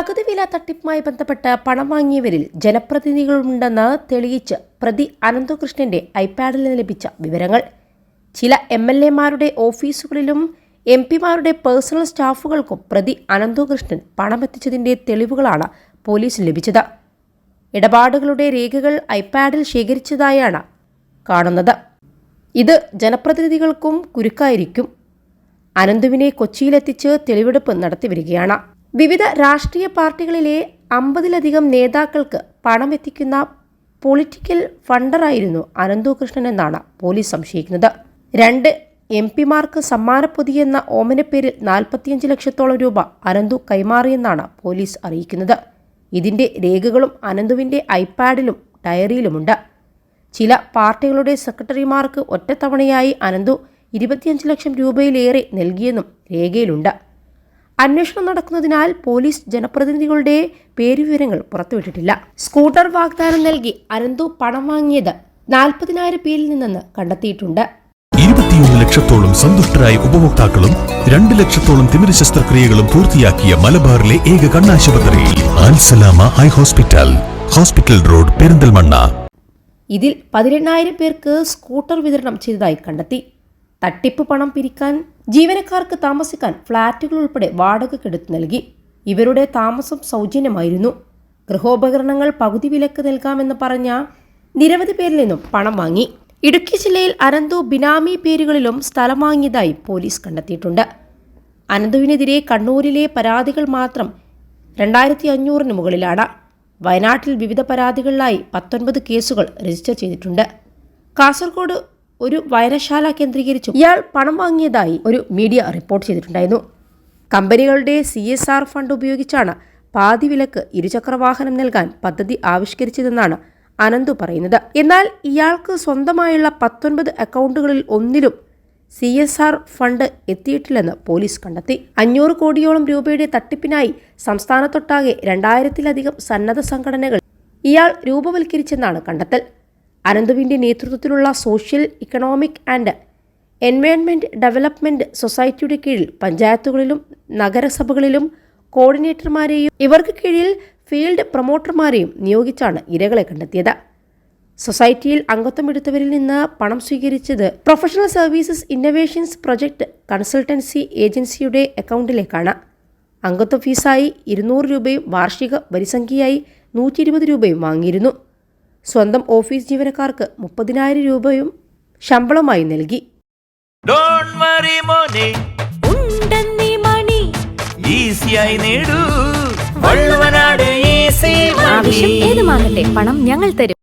പകുതി വില തട്ടിപ്പുമായി ബന്ധപ്പെട്ട് പണം വാങ്ങിയവരിൽ ജനപ്രതിനിധികളുണ്ടെന്ന് തെളിയിച്ച് പ്രതി അനന്തകൃഷ്ണന്റെ ഐപാഡിൽ നിന്ന് ലഭിച്ച വിവരങ്ങൾ. ചില എം എൽ എമാരുടെ ഓഫീസുകളിലും എം പിമാരുടെ പേഴ്സണൽ സ്റ്റാഫുകൾക്കും പ്രതി അനന്തകൃഷ്ണൻ പണമെത്തിച്ചതിന്റെ തെളിവുകളാണ് പോലീസിന് ലഭിച്ചത്. ഇടപാടുകളുടെ രേഖകൾ ഐപാഡിൽ ശേഖരിച്ചതായാണ് കാണുന്നത്. ഇത് ജനപ്രതിനിധികൾക്കും കുരുക്കായിരിക്കും. അനന്തുവിനെ കൊച്ചിയിലെത്തിച്ച് തെളിവെടുപ്പ് നടത്തിവരികയാണ്. വിവിധ രാഷ്ട്രീയ പാർട്ടികളിലെ അമ്പതിലധികം നേതാക്കൾക്ക് പണം പണമെത്തിക്കുന്ന പൊളിറ്റിക്കൽ ഫണ്ടറായിരുന്നു അനന്തു കൃഷ്ണൻ എന്നാണ് പോലീസ് സംശയിക്കുന്നത്. രണ്ട് എം പിമാർക്ക് സമ്മാനപ്പൊതിയെന്ന ഓമനപ്പേരിൽ നാൽപ്പത്തിയഞ്ച് ലക്ഷത്തോളം രൂപ അനന്തു കൈമാറിയെന്നാണ് പോലീസ് അറിയിക്കുന്നത്. ഇതിന്റെ രേഖകളും അനന്തുവിന്റെ ഐപാഡിലും ഡയറിയിലുമുണ്ട്. ചില പാർട്ടികളുടെ സെക്രട്ടറിമാർക്ക് ഒറ്റത്തവണയായി അനന്തു ഇരുപത്തിയഞ്ച് ലക്ഷം രൂപയിലേറെ നൽകിയെന്നും രേഖയിലുണ്ട്. അന്വേഷണം നടക്കുന്നതിനാൽ പോലീസ് ജനപ്രതിനിധികളുടെ പേരുവിവരങ്ങൾ പുറത്തുവിട്ടിട്ടില്ല. സ്കൂട്ടർ വാഗ്ദാനം നൽകി അനന്തു പണം വാങ്ങിയത് നാൽപ്പതിനായിരം പേരിൽ നിന്നെന്ന് കണ്ടെത്തിയിട്ടുണ്ട്. ഇരുപത്തിയൊന്ന് ലക്ഷത്തോളം സന്തുഷ്ടരായ ഉപഭോക്താക്കളും രണ്ട് ലക്ഷത്തോളം തിമിര ശസ്ത്രക്രിയകളും പൂർത്തിയാക്കിയ മലബാറിലെ ഏക കണ്ണാശുപത്രിയിൽ Al Salama eye hospital hospital road Perinthalmanna. ഇതിൽ പതിനെണ്ണായിരം പേർക്ക് സ്കൂട്ടർ വിതരണം ചെയ്തതായി കണ്ടെത്തി. തട്ടിപ്പ് പണം പിരിക്കാൻ ജീവനക്കാർക്ക് താമസിക്കാൻ ഫ്ളാറ്റുകൾ ഉൾപ്പെടെ വാടകക്കെടുത്ത് നൽകി. ഇവരുടെ താമസം സൗജന്യമായിരുന്നു. ഗൃഹോപകരണങ്ങൾ പകുതി വിലക്ക് നൽകാമെന്ന് പറഞ്ഞ നിരവധി പേരിൽ നിന്നും പണം വാങ്ങി. ഇടുക്കി ജില്ലയിൽ അനന്തു ബിനാമി പേരുകളിലും സ്ഥലം വാങ്ങിയതായി പോലീസ് കണ്ടെത്തിയിട്ടുണ്ട്. അനന്തുവിനെതിരെ കണ്ണൂരിലെ പരാതികൾ മാത്രം രണ്ടായിരത്തി അഞ്ഞൂറിന് മുകളിലാണ്. വയനാട്ടിൽ വിവിധ പരാതികളിലായി പത്തൊൻപത് കേസുകൾ രജിസ്റ്റർ ചെയ്തിട്ടുണ്ട്. കാസർഗോഡ് ഒരു വൈരശാല കേന്ദ്രീകരിച്ചും ഇയാൾ പണം വാങ്ങിയതായി ഒരു മീഡിയ റിപ്പോർട്ട് ചെയ്തിട്ടുണ്ടായിരുന്നു. കമ്പനികളുടെ സി എസ് ആർ ഫണ്ട് ഉപയോഗിച്ചാണ് പാതി വിലക്ക് ഇരുചക്രവാഹനം നൽകാൻ പദ്ധതി ആവിഷ്കരിച്ചതെന്നാണ് അനന്തു പറയുന്നത്. എന്നാൽ ഇയാൾക്ക് സ്വന്തമായുള്ള പത്തൊൻപത് അക്കൗണ്ടുകളിൽ ഒന്നിലും സി എസ് ആർ ഫണ്ട് എത്തിയിട്ടില്ലെന്ന് പോലീസ് കണ്ടെത്തി. അഞ്ഞൂറ് കോടിയോളം രൂപയുടെ തട്ടിപ്പിനായി സംസ്ഥാനത്തൊട്ടാകെ രണ്ടായിരത്തിലധികം സന്നദ്ധ സംഘടനകൾ ഇയാൾ രൂപവൽക്കരിച്ചെന്നാണ് കണ്ടെത്തൽ. അനന്തുവിന്റെ നേതൃത്വത്തിലുള്ള social economic and environment development സൊസൈറ്റിയുടെ കീഴിൽ പഞ്ചായത്തുകളിലും നഗരസഭകളിലും കോർഡിനേറ്റർമാരെയും ഇവർക്ക് കീഴിൽ ഫീൽഡ് പ്രൊമോട്ടർമാരെയും നിയോഗിച്ചാണ് ഇരകളെ കണ്ടെത്തിയത്. സൊസൈറ്റിയിൽ അംഗത്വം എടുത്തവരിൽ നിന്ന് പണം സ്വീകരിച്ചത് professional services innovations project consultancy ഏജൻസിയുടെ അക്കൗണ്ടിലേക്കാണ്. അംഗത്വ ഫീസായി ഇരുന്നൂറ് രൂപയും വാർഷിക വരിസംഖ്യയായി നൂറ്റി രൂപയും വാങ്ങിയിരുന്നു. സ്വന്തം ഓഫീസ് ജീവനക്കാർക്ക് മുപ്പതിനായിരം രൂപയും ശമ്പളമായി നൽകി. ഡോണ്ട് വറി മാറട്ടെ ഉണ്ടെന്നീ മണി. ഈസിയായി നേടൂ. വള്ളുവനാട് ഈസി ആവശ്യം ഏതുമാകട്ടെ പണം ഞങ്ങൾ തരും.